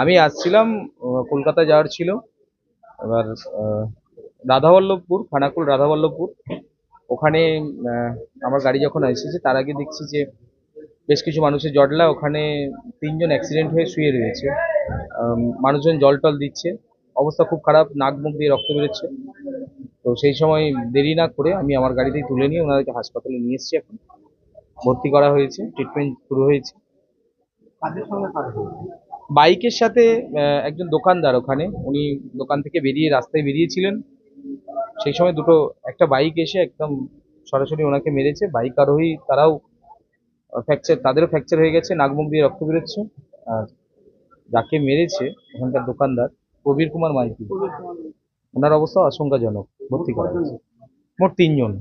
আমি আসছিলাম কলকাতা যাওয়ার ছিল। এবার রাধাবল্লভপুর, খানাকুল রাধাবল্লভপুর। ওখানে আমার গাড়ি যখন এসেছে, তার আগে দেখছি যে বেশ কিছু মানুষের জটলা। ওখানে তিনজন অ্যাক্সিডেন্ট হয়ে শুয়ে রয়েছে। মানুষজন জল টল দিচ্ছে। অবস্থা খুব খারাপ, নাক মুখ দিয়ে রক্ত বেরোচ্ছে। তো সেই সময় দেরি না করে আমি আমার গাড়িতেই তুলে নিয়ে ওনাদেরকে হাসপাতালে নিয়ে এসেছি এখন। ভর্তি করা হয়েছে ট্রিটমেন্ট শুরু হয়েছে। বাইকের সাথে একজন দোকানদার ওখানে। উনি দোকান থেকে বেরিয়ে রাস্তায় বেরিয়েছিলেন। সেই সময় দুটো, একটা বাইক এসে একদম সরাসরি ওনাকে মেরেছে। বাইক আরোহী তারাও ফ্র্যাকচার তাদেরও ফ্র্যাকচার হয়ে গেছে, নাক মুখ দিয়ে রক্ত বেরোচ্ছে। আর যাকে মেরেছে ওখানকার দোকানদার, প্রবীর কুমার মাইতি। ওনার অবস্থা আশঙ্কাজনক, ভর্তি করা হয়েছে। মোট তিনজন।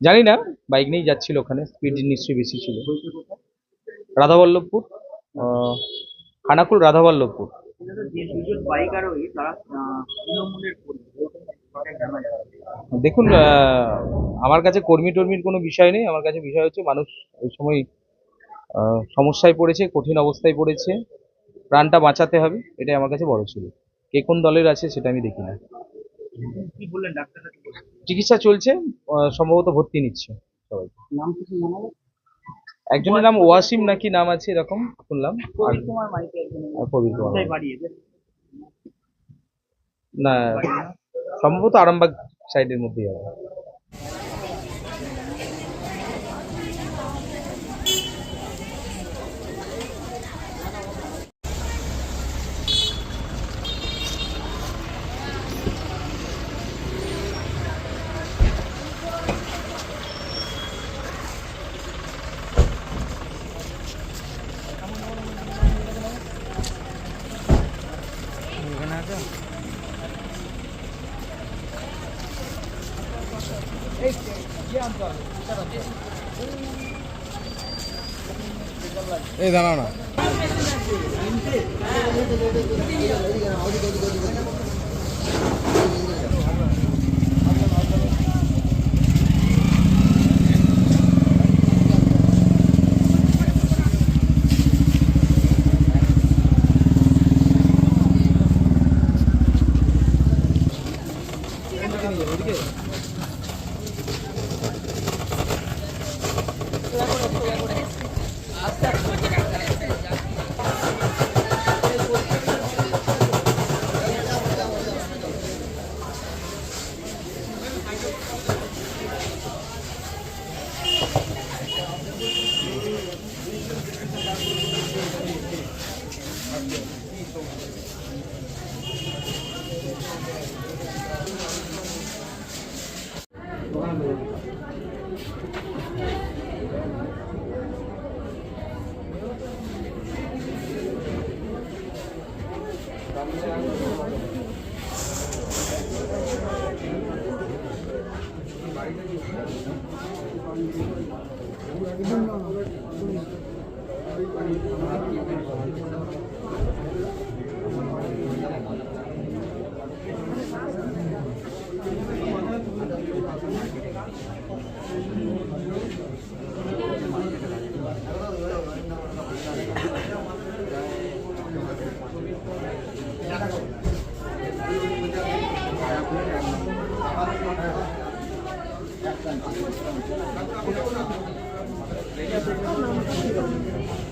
জানি না, বাইক নিয়েই যাচ্ছিল ওখানে, স্পিড নিশ্চয়ই বেশি ছিল। রাধাবল্লভপুর খানাকুল রাধাবল্লভপুর। দেখুন আমার কাছে কর্মী টর্মীর কোনো বিষয় নেই। আমার কাছে বিষয় হচ্ছে মানুষ ওই সময় সমস্যায় পড়েছে, কঠিন অবস্থায় পড়েছে। প্রাণটা বাঁচাতে হবে, এটাই আমার কাছে বড় ছিল। কে কোন দলের আছে সেটা আমি দেখি না। চিকিৎসা চলছে সম্ভবত ভর্তি নিচ্ছে সবাই। নাম কিছু একজনের নাম ওয়াসিম নাকি নাম আছে এরকম? শুনলাম। এদের? না সম্ভবত আরামবাগ সাইডের মধ্যেই হবে এই দাঁড়াও না Thank you.